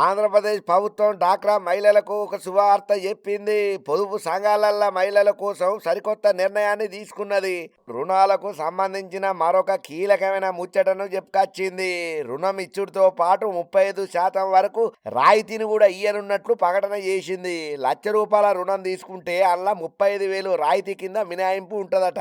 ఆంధ్రప్రదేశ్ ప్రభుత్వం డాక్రా మహిళలకు ఒక శుభవార్త చెప్పింది. పొదుపు సంఘాలల్ల మహిళల కోసం సరికొత్త నిర్ణయాన్ని తీసుకున్నది. రుణాలకు సంబంధించిన మరొక కీలకమైన ముచ్చటను చెప్పుకొచ్చింది. రుణం ఇచ్చుడుతో పాటు ముప్పై ఐదు శాతం వరకు రాయితీని కూడా ఇయ్యనున్నట్లు ప్రకటన చేసింది. లక్ష రూపాయల రుణం తీసుకుంటే అలా ముప్పై ఐదు వేలు రాయితీ కింద మినహాయింపు ఉంటదట.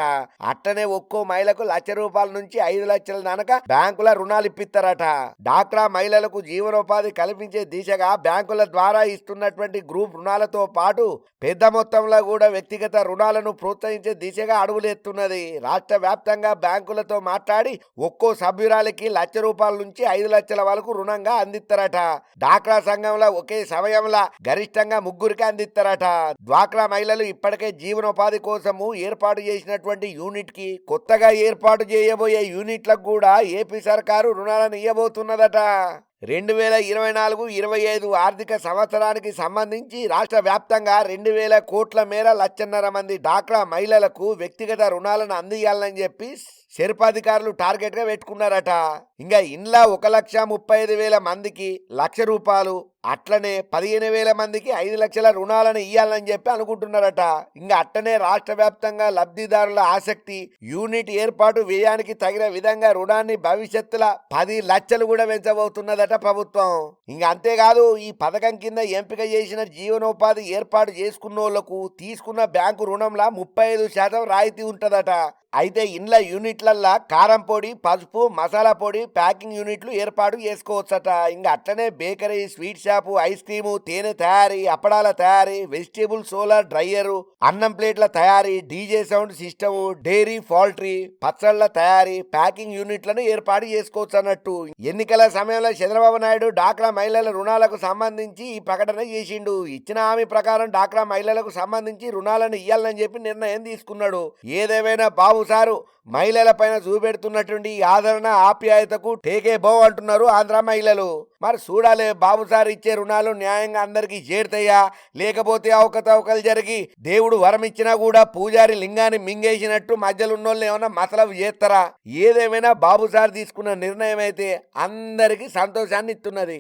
అట్టనే ఒక్కో మహిళకు లక్ష రూపాయల నుంచి ఐదు లక్షల దానక బ్యాంకుల రుణాలు ఇప్పిస్తారట. డాక్రా మహిళలకు జీవనోపాధి కల్పించే దిశగా బ్యాంకుల ద్వారా ఇస్తున్నటువంటి గ్రూప్ రుణాలతో పాటు పెద్ద మొత్తంలో కూడా వ్యక్తిగత రుణాలను ప్రోత్సహించే దిశగా అడుగులెత్తున్నది రాష్ట్ర వ్యాప్తంగా బ్యాంకులతో మాట్లాడి ఒక్కో సభ్యురాలకి లక్ష రూపాయల నుంచి ఐదు లక్షల వరకు రుణంగా అందిస్తారట. డాక్రా సంఘంలో ఒకే సమయంలో గరిష్టంగా ముగ్గురికి అందిస్తారట. డ్వాక్రా మహిళలు ఇప్పటికే జీవనోపాధి కోసము ఏర్పాటు చేసినటువంటి యూనిట్కి కొత్తగా ఏర్పాటు చేయబోయే యూనిట్లకు కూడా ఏపీ సర్కారు రుణాలను ఇవ్వబోతున్నదట రెండు వేల ఇరవై నాలుగు ఇరవై ఐదు ఆర్థిక సంవత్సరానికి సంబంధించి రాష్ట్ర వ్యాప్తంగా రెండు వేల కోట్ల మేర లక్షన్నర మంది డాక్రా మహిళలకు వ్యక్తిగత రుణాలను అందియాలని చెప్పి శిల్పాధికారులు టార్గెట్గా పెట్టుకున్నారట. ఇంకా ఇండ్ల ఒక లక్ష ముప్పై ఐదు వేల మందికి లక్ష రూపాయలు అట్లనే పదిహేను వేల మందికి ఐదు లక్షల రుణాలను ఇయ్యాలని చెప్పి అనుకుంటున్నారట. ఇంకా అట్లనే రాష్ట్ర వ్యాప్తంగా లబ్ధిదారుల ఆసక్తి యూనిట్ ఏర్పాటు వ్యయానికి తగిన విధంగా రుణాన్ని భవిష్యత్తులో పది లక్షలు కూడా పెంచబోతున్నదట ప్రభుత్వం. ఇంకా అంతేకాదు ఈ పథకం కింద ఎంపిక చేసిన జీవనోపాధి ఏర్పాటు చేసుకున్నోళ్ళకు తీసుకున్న బ్యాంకు రుణంలా ముప్పై ఐదు శాతం రాయితీ ఉంటుందట. అయితే ఇండ్ల యూనిట్లల్లా కారం పొడి పసుపు మసాలా పొడి ప్యాకింగ్ యూనిట్లు ఏర్పాటు చేసుకోవచ్చట. ఇంకా అట్లనే bakery sweet shop ice cream తేనె తయారీ అప్పడాల తయారీ వెజిటేబుల్ సోలార్ డ్రైయరు అన్నం ప్లేట్ల తయారీ DJ sound system dairy poultry పచ్చళ్ళ తయారీ ప్యాకింగ్ యూనిట్లను ఏర్పాటు చేసుకోవచ్చు అన్నట్టు. ఎన్నికల సమయంలో చంద్రబాబు నాయుడు డాక్రా మహిళల రుణాలకు సంబంధించి ఈ ప్రకటన చేసిండు. ఇచ్చిన హామీ ప్రకారం డాక్రా మహిళలకు సంబంధించి రుణాలను ఇవ్వాలని చెప్పి నిర్ణయం తీసుకున్నాడు. ఏదేమైనా బాబు సారు మహిళల పైన చూపెడుతున్నటువంటి ఆదరణ ఆప్యాయతకు టేకే బో అంటున్నారు ఆంధ్ర మహిళలు. మరి చూడాలి బాబు సార్ ఇచ్చే రుణాలు న్యాయంగా అందరికీ చేరుతాయా? లేకపోతే అవకతవకలు జరిగి దేవుడు వరం ఇచ్చినా కూడా పూజారి లింగాన్ని మింగేసినట్టు మధ్యలో ఉన్నోళ్ళు ఏమైనా మతలబు చేస్తారా? ఏదేమైనా బాబు సార్ తీసుకున్న నిర్ణయం అయితే అందరికీ సంతోషాన్ని ఇస్తున్నది